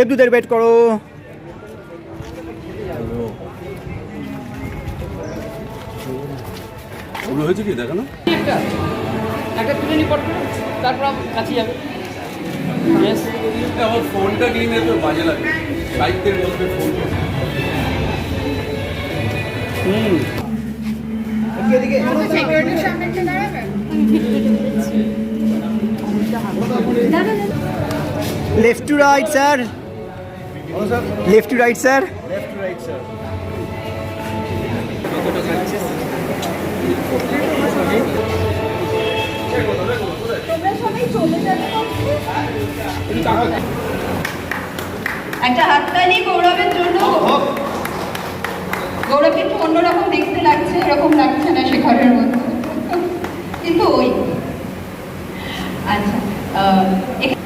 দেবদূতের wait করো। ওগুলো হয়েছে কি? দেখানো। একটা। একটা তুলে নি তারপর কাছে যাবে. আমার ফোনটা বাজে লাগে। Phone left to right sir left to right sir একটা হাততালি গৌরবের জন্য। গৌরব কিন্তু অন্যরকম দেখতে লাগছে, এরকম লাগছে না শেখরের মতো কিন্তু ওই আচ্ছা আহ, এখ-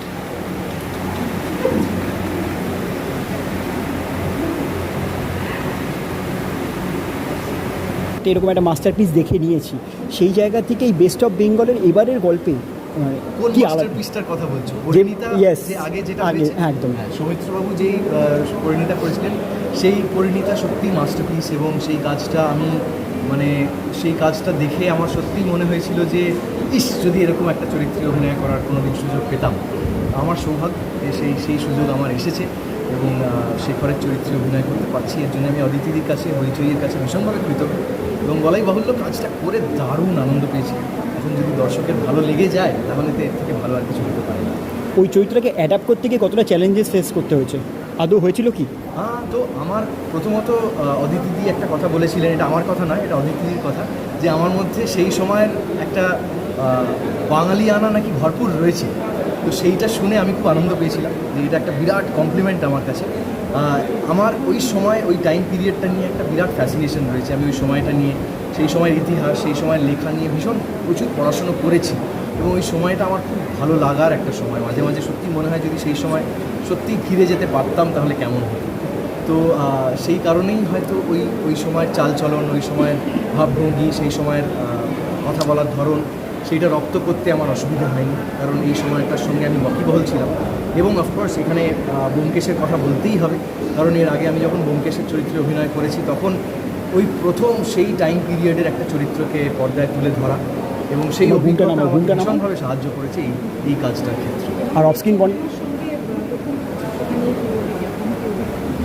এরকম একটা মাস্টারপিস দেখে নিয়েছি। সেই জায়গা থেকে এই বেস্ট অফ বেঙ্গলের এবারের গল্পে মানে কোন কি মাস্টার কথা বলছো? পরিণীতা যে আগে যেটা আগে, হ্যাঁ, একদম। হ্যাঁ, সৌমিত্রবাবু যেই পরিণীতা করেছিলেন সেই পরিণীতা সত্যি মাস্টারপিস এবং সেই কাজটা আমি মানে সেই কাজটা দেখে আমার সত্যিই মনে হয়েছিল যে ইস যদি এরকম একটা চরিত্রে অভিনয় করার কোনোদিন সুযোগ পেতাম আমার সৌভাগ্য সেই সেই সুযোগ আমার এসেছে। এবং শেখরের চরিত্রে অভিনয় করতে পারছি। এর জন্য আমি অদিতিদির কাছে হইচইয়ের কাছে ভীষণভাবে কৃতজ্ঞ এবং বলাই বাহুল্য কাজটা করে দারুণ আনন্দ পেয়েছি। এখন যদি দর্শকের ভালো লেগে যায় তাহলে তো এর থেকে ভালো আর কিছু হতে পারে না। ওই চরিত্রকে অ্যাডাপ্ট করতে গিয়ে কতটা চ্যালেঞ্জেস ফেস করতে হয়েছে? আদৌ হয়েছিল কি? হ্যাঁ তো আমার প্রথমত অদিতিদি একটা কথা বলেছিলেন এটা আমার কথা নয় এটা অদিতিদির কথা যে আমার মধ্যে সেই সময়ের একটা বাঙালি আনা নাকি ভরপুর রয়েছে। তো সেইটা শুনে আমি খুব আনন্দ পেয়েছিলাম যে এটা একটা বিরাট কমপ্লিমেন্ট আমার কাছে। আমার ওই সময়, ওই টাইম পিরিয়ডটা নিয়ে একটা বিরাট ফ্যাসিনেশন রয়েছে। আমি ওই সময়টা নিয়ে, সেই সময়ের ইতিহাস, সেই সময়ের লেখা নিয়ে ভীষণ প্রচুর পড়াশুনো করেছি এবং ওই সময়টা আমার খুব ভালো লাগার একটা সময়। মাঝে মাঝে সত্যি মনে হয় যদি সেই সময় সত্যিই ফিরে যেতে পারতাম তাহলে কেমন হতো? তো সেই কারণেই হয়তো ওই ওই সময়ের চালচলন, ওই সময়ের ভাবভঙ্গি, সেই সময়ের কথা বলার ধরন সেইটা রপ্ত করতে আমার অসুবিধা হয়নি। কারণ এই সময়টার সঙ্গে আমি ওয়াকিবহল ছিলাম। এবং অফকোর্স এখানে ব্যোমকেশের কথা বলতেই হবে। কারণ এর আগে আমি যখন ব্যোমকেশের চরিত্রে অভিনয় করেছি তখন ওই প্রথম সেই টাইম পিরিয়ডের একটা চরিত্রকে পর্দায় তুলে ধরা। এবং সেই অভিজ্ঞতা। ভীষণভাবে সাহায্য করেছে এই এই কাজটার ক্ষেত্রে। আর অফস্ক্রিন বন্ড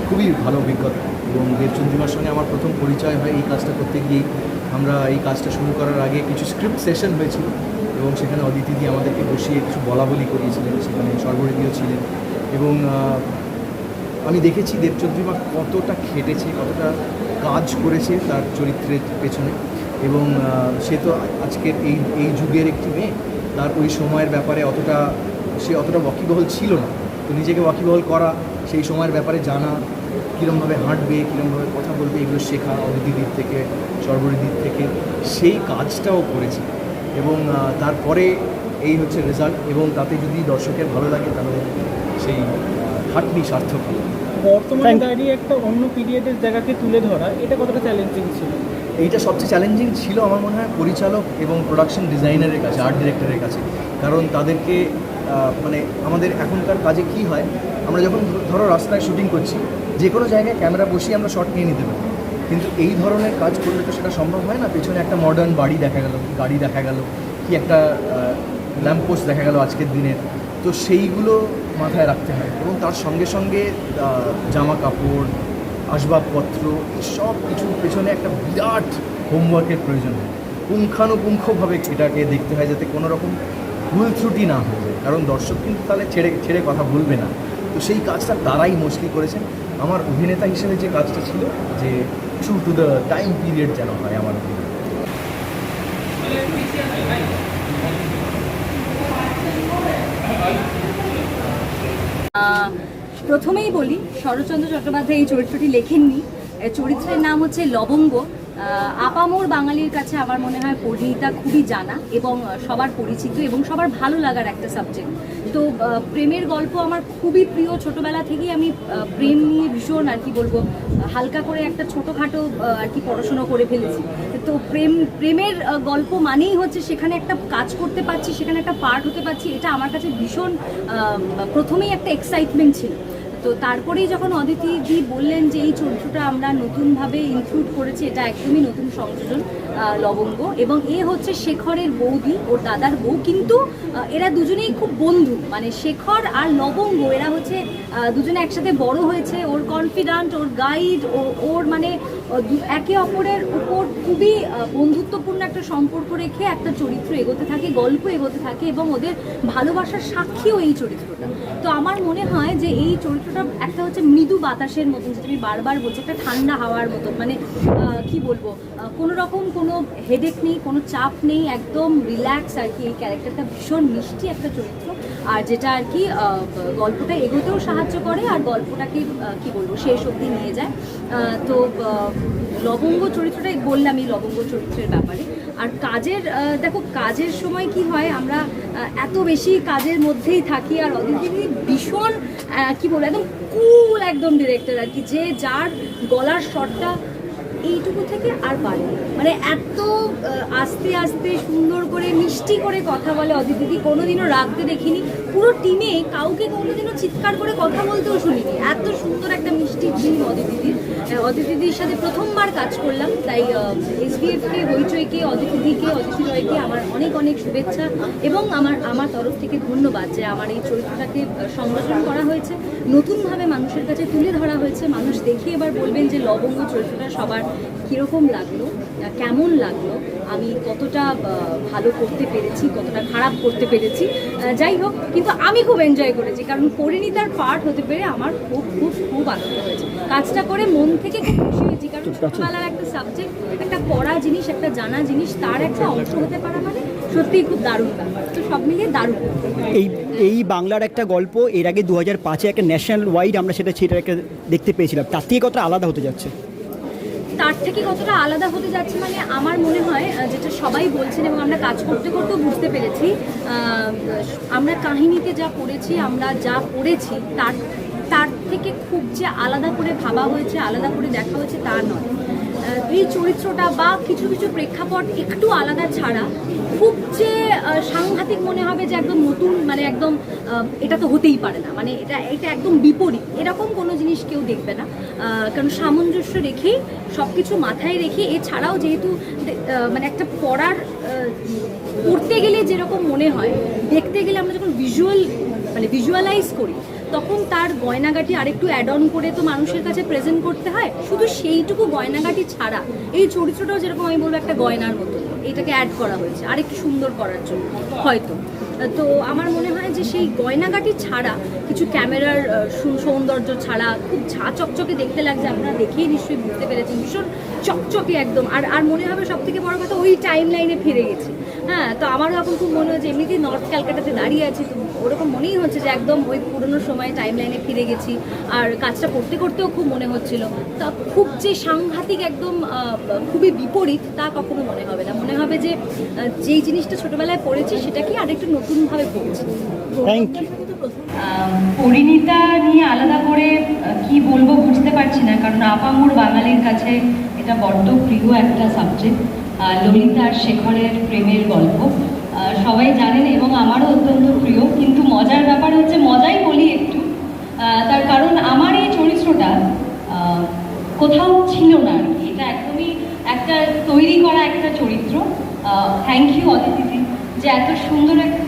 খুবই ভালো অভিজ্ঞতা। এবং দেবচন্দ্রিমার সঙ্গে আমার প্রথম পরিচয় হয় এই কাজটা করতে গিয়েই। আমরা এই কাজটা শুরু করার আগে কিছু স্ক্রিপ্ট সেশন হয়েছিল এবং সেখানে অদিতিদি আমাদেরকে বসিয়ে কিছু বলা বলি করিয়েছিলেন। সেখানে সর্বরিদিও ছিলেন এবং আমি দেখেছি দেবচন্দ্রিমা কতটা খেটেছে, কতটা কাজ করেছে তার চরিত্রের পেছনে এবং সে তো আজকের এই এই যুগের একটি মেয়ে। তার ওই সময়ের ব্যাপারে অতটা, সে অতটা ওয়াকিবহল ছিল না। তো নিজেকে ওয়াকিবহল করা, সেই সময়ের ব্যাপারে জানা, কীরমভাবে হাঁটবে, কীরমভাবে কথা বলবে, এগুলো শেখা অদিতিদির থেকে সর্বরিদির থেকে সেই কাজটাও করেছে। এবং তারপরে এই হচ্ছে রেজাল্ট এবং তাতে যদি দর্শকের ভালো লাগে তাহলে সেই খাটনি সার্থক হবে। বর্তমানে দাঁড়িয়ে একটা অন্য পিরিয়ডের জায়গাকে তুলে ধরা এটা কতটা চ্যালেঞ্জিং ছিল? এইটা সবচেয়ে চ্যালেঞ্জিং ছিল আমার মনে হয় পরিচালক এবং প্রোডাকশন ডিজাইনারের কাছে আর্ট ডিরেক্টরের কাছে। কারণ তাদেরকে মানে আমাদের এখনকার কাজে কি হয় আমরা যখন ধরো রাস্তায় শুটিং করছি যে কোনো জায়গায় ক্যামেরা বসিয়ে আমরা শট নিয়ে নিতে পারি। কিন্তু এই ধরনের কাজ করলে তো সেটা সম্ভব হয় না? পেছনে একটা মডার্ন বাড়ি দেখা গেল, গাড়ি দেখা গেল, কি একটা ল্যাম্পপোস্ট দেখা গেল আজকের দিনের তো সেইগুলো মাথায় রাখতে হয় এবং তার সঙ্গে সঙ্গে জামা কাপড় আসবাবপত্র সব কিছুর পেছনে একটা বিরাট হোমওয়ার্কের প্রয়োজন হয়। পুঙ্খানুপুঙ্খভাবে এটাকে দেখতে হয় যাতে কোনো রকম ভুল ত্রুটি না হয়ে যায়। কারণ দর্শক কিন্তু তাহলে ছেড়ে ছেড়ে কথা বলবে না। তো সেই কাজটা তারাই মুশকিল করেছেন। আমার অভিনেতা হিসেবে যে কাজটা ছিল, যে true to the time period যেন হয় আমার প্রথমেই বলি, শরৎচন্দ্র চট্টোপাধ্যায় এই চরিত্রটি লেখেননি। চরিত্রের নাম হচ্ছে লবঙ্গ। আপামোর বাঙালির কাছে আমার মনে হয় পরিণীতা খুবই জানা এবং সবার পরিচিত এবং সবার ভালো লাগার একটা সাবজেক্ট তো প্রেমের গল্প আমার খুবই প্রিয়। ছোটবেলা থেকেই আমি প্রেম নিয়ে ভীষণ আর কি বলব, হালকা করে একটা ছোটোখাটো আর কি পড়াশুনো করে ফেলেছি। তো প্রেম, প্রেমের গল্প মানেই হচ্ছে সেখানে একটা কাজ করতে পারছি, সেখানে একটা পার্ট হতে পারছি। এটা আমার কাছে ভীষণ প্রথমেই একটা এক্সাইটমেন্ট ছিল। তো তারপরেই যখন অদিতি দি বললেন যে এই চরিত্রটা আমরা নতুনভাবে ইনক্লুড করেছি, এটা একদমই নতুন সংযোজন লবঙ্গ এবং এ হচ্ছে শেখরের বৌদি, ওর দাদার বউ। কিন্তু এরা দুজনেই খুব বন্ধু। মানে শেখর আর লবঙ্গ, এরা হচ্ছে দুজনে একসাথে বড় হয়েছে। ওর কনফিডেন্ট ওর গাইড ও, ওর মানে একে অপরের উপর খুবই বন্ধুত্বপূর্ণ একটা সম্পর্ক রেখে একটা চরিত্র এগোতে থাকে, গল্প এগোতে থাকে এবং ওদের ভালোবাসার সাক্ষীও এই চরিত্রটা। তো আমার মনে হয় যে এই চরিত্রটা একটা হচ্ছে মৃদু বাতাসের মতন যেটা আমি বারবার বলছি, একটা ঠান্ডা হাওয়ার মতন মানে কি বলব? কোনো রকম কোনো হেডেক নেই, কোনো চাপ নেই, একদম রিল্যাক্স আর কি এই ক্যারেক্টারটা ভীষণ মিষ্টি একটা চরিত্র। আর যেটা আর কি গল্পটা এগোতেও সাহায্য করে আর গল্পটাকে কি বলব, শেষ অবধি নিয়ে যায়। তো লবঙ্গ চরিত্রটাই বললামই লবঙ্গ চরিত্রের ব্যাপারে। আর কাজের দেখো, কাজের সময় কি হয়, আমরা এত বেশি কাজের মধ্যেই থাকি আর অদিতি ভীষণ কি বলব, একদম কুল একদম ডিরেক্টর আর কি, যে যার গলার শটটা এইটুকু থেকে আর বাড়ে মানে এত আস্তে আস্তে সুন্দর করে, মিষ্টি করে কথা বলে অদিতিদি কোনোদিনও রাখতে দেখিনি। পুরো টিমে কাউকে কোনোদিনও চিৎকার করে কথা বলতেও শুনিনি। এত সুন্দর একটা মিষ্টি টিম অদিতিদির অদিতিদির সাথে প্রথমবার কাজ করলাম। তাই এসবিএফকে হইচইকে অদিতিদিকে অদিতি রয়কে আমার অনেক অনেক শুভেচ্ছা। এবং আমার আমার তরফ থেকে ধন্যবাদ যে আমার এই চরিত্রটাকে সংরচনা করা হয়েছে। নতুনভাবে মানুষের কাছে তুলে ধরা হয়েছে। মানুষ দেখে এবার বলবেন যে লবঙ্গ চরিত্রটা সবার কীরকম লাগল কেমন লাগল? আমি কতটা ভালো করতে পেরেছি কতটা খারাপ করতে পেরেছি। যাই হোক কিন্তু আমি খুব এনজয় করেছি কারণ পরিণীতার পার্ট হতে পেরে আমার খুব খুব খুব আনন্দ হয়েছে। কাজটা করে মন থেকে খুব খুশি হয়েছি কারণ ছোটবেলার একটা সাবজেক্ট একটা পড়া জিনিস একটা জানা জিনিস তার একটা অংশ হতে পারা মানে সত্যিই খুব দারুণ ব্যাপার। তো সব মিলিয়ে দারুণ। এই এই বাংলার একটা গল্প, এর আগে দু হাজার পাঁচে একটা ন্যাশনাল ওয়াইড আমরা সেটা সেটাকে দেখতে পেয়েছিলাম। তার থেকে কতটা আলাদা হতে যাচ্ছে? তার থেকে কতটা আলাদা হতে যাচ্ছে মানে আমার মনে হয় যেটা সবাই বলছেন এবং আমরা কাজ করতে করতেও বুঝতে পেরেছি আমরা কাহিনীতে যা পড়েছি, আমরা যা পড়েছি, তার তার থেকে খুব যে আলাদা করে ভাবা হয়েছে, আলাদা করে দেখা হয়েছে তা নয়। এই চরিত্রটা বা কিছু কিছু প্রেক্ষাপট একটু আলাদা ছাড়া, খুব যে সাংঘাতিক মনে হবে যে একদম নতুন মানে একদম এটা তো হতেই পারে না। মানে এটা এটা একদম বিপরীত। এরকম কোনো জিনিস কেউ দেখবে না। কারণ সামঞ্জস্য রেখেই সব কিছু মাথায় রেখে, এছাড়াও যেহেতু মানে একটা পড়ার পড়তে গেলে যেরকম মনে হয়, দেখতে গেলে আমরা যখন ভিজুয়াল মানে ভিজুয়ালাইজ করি তখন তার গয়নাগাটি আরেকটু অ্যাড অন করে তো মানুষের কাছে প্রেজেন্ট করতে হয়। শুধু সেইটুকু গয়নাগাটি ছাড়া, এই চরিত্রটাও যেরকম আমি বলব একটা গয়নার মতো। এটাকে অ্যাড করা হয়েছে, আরেকটু সুন্দর করার জন্য, হয়তো। তো আমার মনে হয় যে সেই গয়নাগাটি ছাড়া, কিছু ক্যামেরার সৌন্দর্য ছাড়া, খুব ঝা চকচকে দেখতে লাগছে, আপনারা দেখেই নিশ্চয়ই বুঝতে পেরেছেন। ভীষণ চকচকে একদম। আর আর মনে হবে সব থেকে বড় কথা, ওই টাইম লাইনে ফিরে গেছি। হ্যাঁ তো আমারও এখন খুব মনে হচ্ছে এমনিতেই নর্থ ক্যালকাটাতে দাঁড়িয়ে আছি তো ওরকম মনেই হচ্ছে যে একদম ওই পুরোনো সময় টাইম লাইনে ফিরে গেছি। আর কাজটা করতে করতেও খুব মনে হচ্ছিল। তা খুব যে সাংঘাতিক একদম খুবই বিপরীত তা কখনো মনে হবে না। মনে হবে যে যেই জিনিসটা ছোটবেলায় পড়েছি সেটাকে আরেকটু নতুনভাবে পড়ছি? থ্যাংক ইউ পরিণীতা নিয়ে আলাদা করে কি বলব বুঝতে পারছি না কারণ আপামুর বাঙালির কাছে এটা বড্ড প্রিয় একটা সাবজেক্ট ললিতা আর শেখরের প্রেমের গল্প। সবাই জানেন এবং আমারও অত্যন্ত প্রিয় কিন্তু মজার ব্যাপার হচ্ছে মজাই বলি একটু। তার কারণ আমার এই চরিত্রটা কোথাও ছিল না আর কি। এটা একদমই একটা তৈরি করা একটা চরিত্র। থ্যাংক ইউ অদিতি যে এত সুন্দর একটা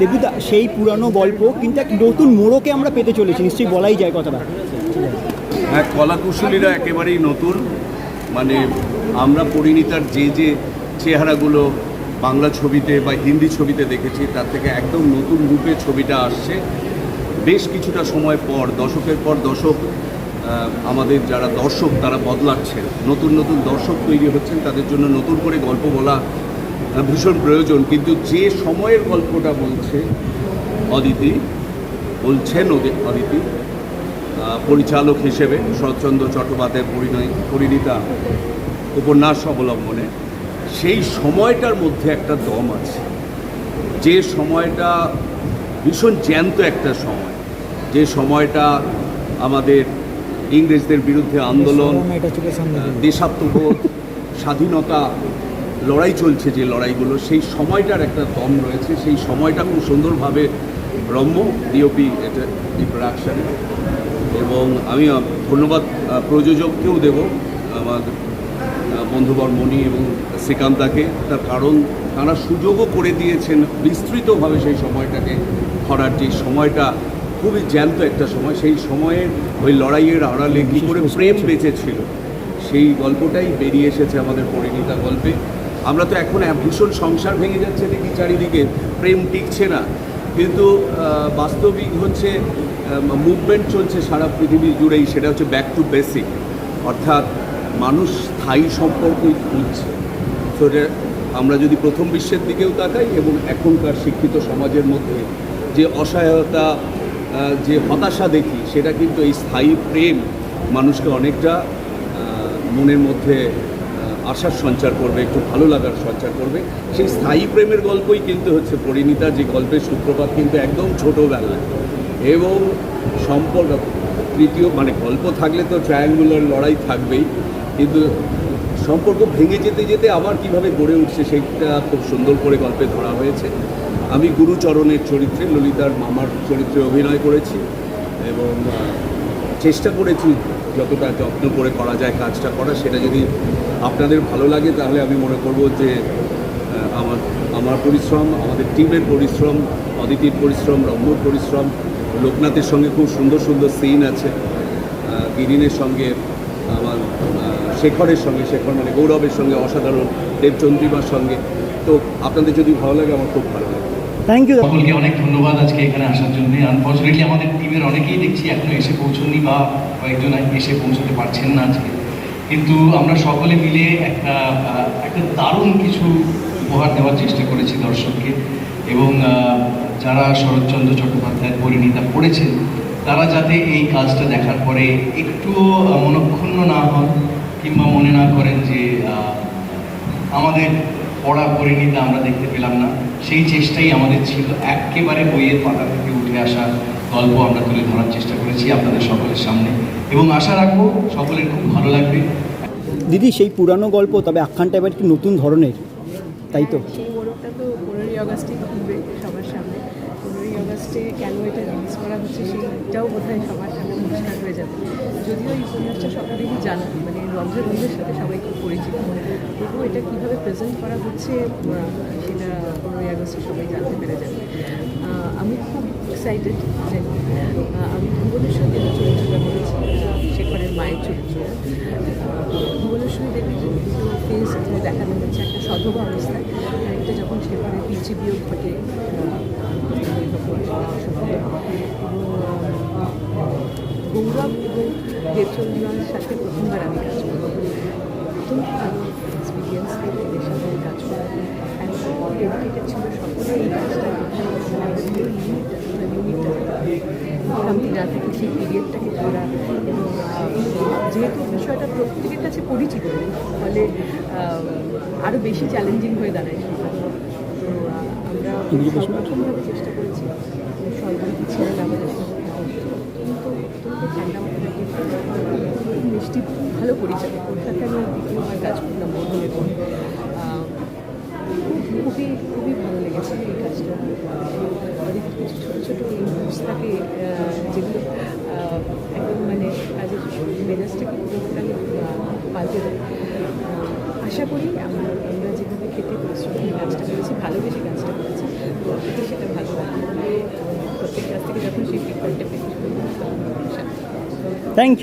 দেবুদা সেই পুরানো গল্প কিন্তু এক নতুন মোড়কে আমরা পেতে চলেছি। নিশ্চয়ই বলাই যায় কথাটা। হ্যাঁ কলাকুশলীরা একেবারেই নতুন। মানে আমরা পরিণীতার যে যে চেহারাগুলো বাংলা ছবিতে বা হিন্দি ছবিতে দেখেছি, তার থেকে একদম নতুন রূপে ছবিটা আসছে। বেশ কিছুটা সময় পর, দশকের পর দশক আমাদের যারা দর্শক, তারা বদলাচ্ছেন। নতুন নতুন দর্শক তৈরি হচ্ছেন, তাদের জন্য নতুন করে গল্প বলা ভীষণ প্রয়োজন। কিন্তু যে সময়ের গল্পটা বলছে অদিতি, বলছেন অদিতি পরিচালক হিসেবে শরৎচন্দ্র চট্টোপাধ্যায়ের পরিণয় পরিণীতা উপন্যাস অবলম্বনে সেই সময়টার মধ্যে একটা দম আছে। যে সময়টা ভীষণ জ্যান্ত একটা সময়। যে সময়টা আমাদের ইংরেজদের বিরুদ্ধে আন্দোলন দেশাত্মবোধ স্বাধীনতা লড়াই চলছে যে লড়াইগুলো সেই সময়টার একটা দম রয়েছে। সেই সময়টা খুব সুন্দরভাবে রম্য ডিওপি এটা এই প্রোডাকশানে এবং আমি ধন্যবাদ প্রযোজককেও দেব আমার বন্ধুবর মণি এবং শ্রীকান্তাকে। তার কারণ তারা সুযোগও করে দিয়েছেন বিস্তৃতভাবে সেই সময়টাকে ধরার যে সময়টা খুবই জ্যান্ত একটা সময়। সেই সময়ের ওই লড়াইয়ের আড়ালে কী করে প্রেম বেঁচেছিল সেই গল্পটাই বেরিয়ে এসেছে আমাদের পরিণীতা গল্পে। আমরা তো এখন ভীষণ সংসার ভেঙে যাচ্ছে দেখি চারিদিকে প্রেম টিকছে না। কিন্তু বাস্তবিক হচ্ছে মুভমেন্ট চলছে সারা পৃথিবী জুড়েই, সেটা হচ্ছে ব্যাক টু বেসিক অর্থাৎ মানুষ স্থায়ী সম্পর্কই খুঁজছে। তো আমরা যদি প্রথম বিশ্বের দিকেও তাকাই এবং এখনকার শিক্ষিত সমাজের মধ্যে যে অসহায়তা যে হতাশা দেখি, সেটা কিন্তু এই স্থায়ী প্রেম মানুষকে অনেকটা মনের মধ্যে আশার সঞ্চার করবে, একটু ভালো লাগার সঞ্চার করবে। সেই স্থায়ী প্রেমের গল্পই কিন্তু হচ্ছে পরিণীতা যে গল্পের সূত্রপাত কিন্তু একদম ছোটোবেলায়। এবং সম্পর্ক, তৃতীয় মানে গল্প থাকলে তো ট্রায়াঙ্গুলার লড়াই থাকবেই, কিন্তু সম্পর্ক ভেঙে যেতে যেতে আবার কীভাবে গড়ে উঠছে সেটা খুব সুন্দর করে গল্পে ধরা হয়েছে। আমি গুরুচরণের চরিত্রে ললিতার মামার চরিত্রে অভিনয় করেছি এবং চেষ্টা করেছি যতটা যত্ন করে করা যায় কাজটা করা, সেটা যদি আপনাদের ভালো লাগে তাহলে আমি মনে করব যে আমার আমার পরিশ্রম, আমাদের টিমের পরিশ্রম, অদিতির পরিশ্রম, রম্যর পরিশ্রম লোকনাথের সঙ্গে খুব সুন্দর সুন্দর সিন আছে। গিরিনের সঙ্গে আমার শেখরের সঙ্গে শেখর মানে গৌরবের সঙ্গে অসাধারণ দেবচন্দ্রিমার সঙ্গে। তো আপনাদের যদি ভালো লাগে আমার খুব ভালো লাগে। থ্যাংক ইউ সকলকে অনেক ধন্যবাদ আজকে এখানে আসার জন্য। আনফর্চুনেটলি আমাদের টিমের অনেকেই দেখছি এখনও এসে পৌঁছননি বা কয়েকজন এসে পৌঁছতে পারছেন না আজকে। কিন্তু আমরা সকলে মিলে একটা একটা দারুণ কিছু উপহার দেওয়ার চেষ্টা করেছি দর্শককে। এবং যারা শরৎচন্দ্র চট্টোপাধ্যায়ের পরিণীতা পড়েছেন তারা যাতে এই কাজটা দেখার পরে একটুও মনক্ষুণ্ণ না হন কিংবা মনে না করেন যে আমাদের পড়া পরিণীতা আমরা দেখতে পেলাম না সেই চেষ্টাই আমাদের ছিল। একেবারে বইয়ের পাতা থেকে উঠে আসা গল্প আমরা তুলে ধরার চেষ্টা করেছি আপনাদের সকলের সামনে। এবং আশা রাখব সকলের খুব ভালো লাগবে। দিদি সেই পুরানো গল্প তবে আখ্যানটা এবার একটু নতুন ধরনের? তাই তো? সেই আগস্টে পনেরোই কেন এটা রিলিজ করা হচ্ছে সেইটাও বোধ হয় সবার সামনে পরিষ্কার হয়ে যাবে। যদিও এই উপন্যাসটা সকলেরই জানা মানে রঞ্জনদের সাথে সবাই খুব পরিচিত। তবুও এটা কীভাবে প্রেজেন্ট করা হচ্ছে সেটা পনেরোই আগস্টে সবাই জানতে পেরে যাবে। আমি খুব এক্সাইটেড যে আমি ভুবনেশ্বর দেবীর চরিত্রটা করেছি, শেখরের মায়ের চরিত্র। ভুবনেশ্বরী দেবীর দুটো ফেস দেখানো হচ্ছে একটা সধবা অবস্থায়। একটা যখন শেখরের পিছিয়ে বিয়োগ ঘটে গৌরব এবং দেবচন্দ্রার সাথে প্রথমবার আমি কাজ করব এদের সাথে কাজ করা ডেডিকেটেড ছিল সকলে এই কাজটা আমি থেকে সেই পিরিয়ডটাকে ধরা এবং যেহেতু বিষয়টা প্রত্যেকের কাছে পরিচিত ফলে আরও বেশি চ্যালেঞ্জিং হয়ে দাঁড়ায় তো আমরা সর্বপ্রথমভাবে চেষ্টা করেছি সর্বরিক ছেড়ে আমাদের ঠান্ডা খুব মিষ্টি ভালো পরিচয়। সাথে আমি দ্বিতীয়বার কাজ করলাম বোধনের পর আহ, খুবই খুবই ভালো লেগেছে এই কাজটা অনেক কিছু ছোটো ছোটো ইনপুটস থাকে আহ, যেগুলো আহ, একদম মানে কাজের মেজাজটাকে পুরোটাই পাল্টে দেয় আহ, আশা করি আমরা আমরা যেভাবে খেতে পরিশ্রম করে কাজটা করেছি ভালোবেসে কাজটা করেছি প্রত্যেকে সেটা ভালো লাগবে প্রত্যেক